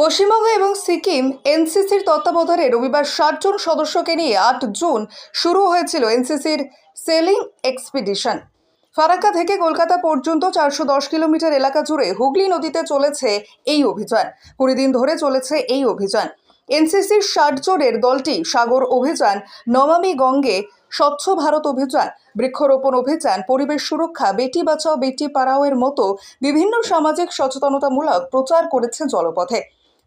পশ্চিমবঙ্গ এবং সিকিম এনসিসির তত্ত্বাবধানে রবিবার ষাটজন সদস্যকে নিয়ে আট জুন শুরু হয়েছিল এনসিসির সেলিং এক্সপিডিশন। ফারাক্কা থেকে কলকাতা পর্যন্ত চারশো দশ কিলোমিটার এলাকা জুড়ে হুগলি নদীতে চলেছে এই অভিযান। কুড়ি দিন ধরে চলেছে এই অভিযান। এনসিসির ষাট জনের দলটি সাগর অভিযান, নমামি গঙ্গে স্বচ্ছ ভারত অভিযান, বৃক্ষরোপণ অভিযান, পরিবেশ সুরক্ষা, বেটি বাঁচাও, বেটি পাড়াওয়ের মতো বিভিন্ন সামাজিক সচেতনতামূলক প্রচার করেছে জলপথে।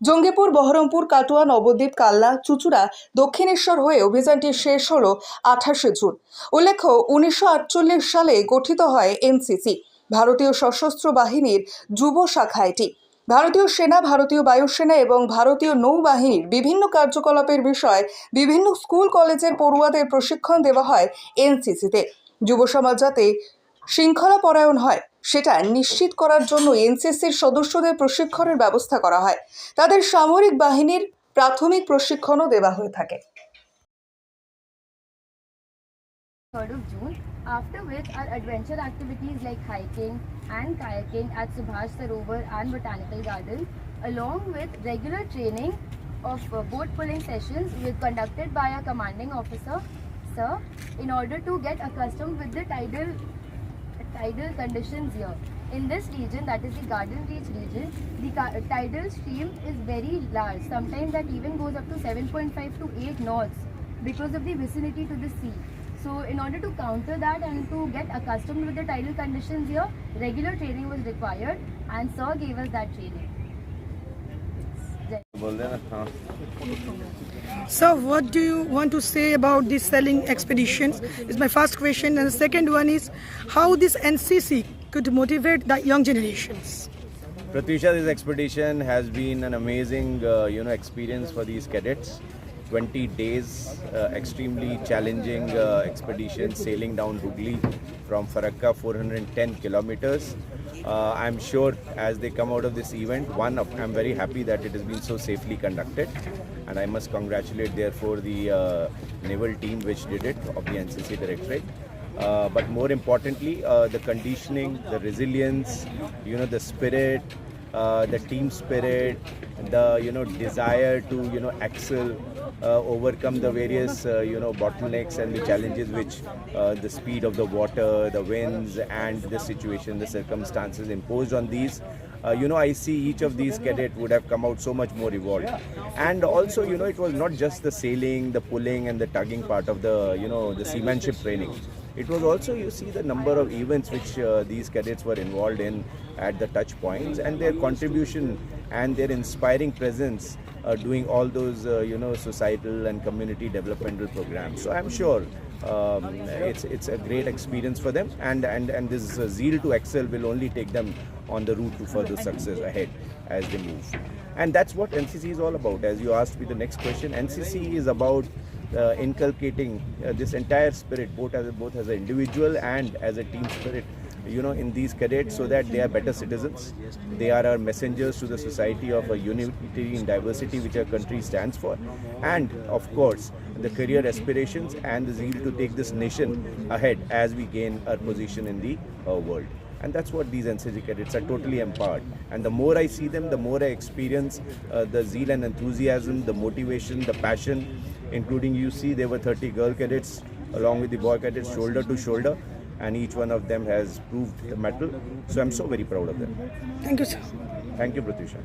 জঙ্গিপুর, বহরমপুর, কাটোয়া, নবদ্বীপ কাল্লা চুচুড়া দক্ষিণেশ্বর হয়ে অভিযানটি শেষ হল আঠাশে জুন। উল্লেখ্য, উনিশশো আটচল্লিশ সালে গঠিত হয় এনসিসি, ভারতীয় সশস্ত্র বাহিনীর যুব শাখা এটি। ভারতীয় সেনা, ভারতীয় বায়ুসেনা এবং ভারতীয় নৌবাহিনীর বিভিন্ন কার্যকলাপের বিষয়ে বিভিন্ন স্কুল, কলেজের পড়ুয়াদের প্রশিক্ষণ দেওয়া হয় এনসিসিতে। যুব সমাজ যাতে শৃঙ্খলা পরায়ণ হয় সেটা নিশ্চিত করার জন্য এনসিসির সদস্যদের প্রশিক্ষণের ব্যবস্থা করা হয় তাদের সামরিক বাহিনীর প্রাথমিক প্রশিক্ষণও দেওয়া হয়ে থাকে 3rd of June, after which our adventure activities like hiking and kayaking at Subhash Sarovar and Botanical Gardens, along with regular training of uh, boat pulling sessions, were conducted by our commanding officer, sir, in order to get accustomed with the tidal tidal conditions here. In this region, that is the Garden Reach region, the tidal stream is very large. Sometimes that even goes up to 7.5 to 8 knots because of the vicinity to the sea. So, in order to counter that and to get accustomed with the tidal conditions here, regular training was required, and Sir gave us that training. So, what do you want to say about this selling expeditions? Is my first question, and the second one is how this NCC could motivate the young generations. Pratisha, this expedition has been an amazing, uh, you know, experience for these cadets. 20 days, uh, extremely challenging uh, expedition sailing down Hooghly from Farakka, 410 kilometers. Uh, I'm sure as they come out of this event, one, I'm very happy that it has been so safely conducted, and I must congratulate therefore the uh, naval team which did it of the NCC Directorate. Uh, but more importantly, uh, the conditioning, the resilience, you know, the spirit, uh, the team spirit, the you know desire to you know excel, overcome the various uh, you know bottlenecks and the challenges which uh, the speed of the water, the winds, and the situation, the circumstances imposed on these. Uh, you know, I see each of these cadets would have come out so much more evolved. And also, you know, it was not just the sailing, the pulling, and the tugging part of the, you know, the seamanship training. It was also, you see, the number of events which uh, these cadets were involved in at the touch points and their contribution and their inspiring presence uh, doing all those, uh, you know, societal and community developmental programs. So I'm sure um, it's it's a great experience for them, and and and this uh, zeal to excel will only take them on the route to further success ahead as they move. And that's what NCC is all about. As you asked me the next question, NCC is about uh, inculcating uh, this entire spirit, both as a, both as an individual and as a team spirit. You know, in these cadets, so that they are better citizens. They are our messengers to the society of a unity in diversity, which our country stands for, and of course, the career aspirations and the zeal to take this nation ahead as we gain our position in the uh, world. And that's what these NCC cadets are totally empowered. And the more I see them, the more I experience uh, the zeal and enthusiasm, the motivation, the passion, including you see there were 30 girl cadets along with the boy cadets shoulder to shoulder. And each one of them has proved the metal. So I'm so very proud of them. Thank you, sir. Thank you, Pratyusha.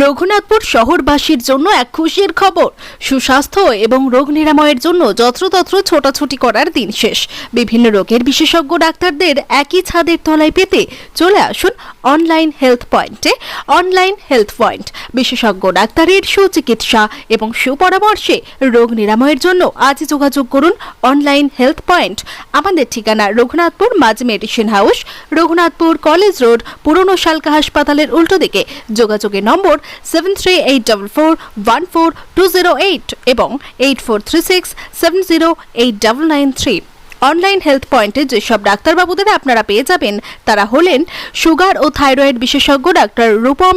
Raghunathpur শহরবাসীর জন্য এক খুশির খবর। সুস্বাস্থ্য এবং রোগ নিরাময়ের জন্য যত্রতত্র ছোটাছুটি করার দিন শেষ। বিভিন্ন রোগের বিশেষজ্ঞ ডাক্তারদের একই ছাদের তলায় পেতে চলে আসুন অনলাইন হেলথ পয়েন্টে। Online health point. বিশেষজ্ঞ ডাক্তারের সুচিকিৎসা এবং সুপরামর্শে রোগ নিরাময়ের জন্য আজ যোগাযোগ করুন অনলাইন হেলথ পয়েন্ট। আমাদের ঠিকানা রঘুনাথপুর মাঝ medicine house, Raghunathpur college road, পুরনো শালকা হাসপাতালের উল্টো দিকে। যোগাযোগের নম্বর seven three eight double four one four two zero eight এবং eight four three six seven zero eight double nine three online health পয়েন্টে যেসব ডাক্তারবাবুদের আপনারা পেয়ে যাবেন, তারা হলেন সুগার ও থাইরয়েড বিশেষজ্ঞ ডাক্তার রূপম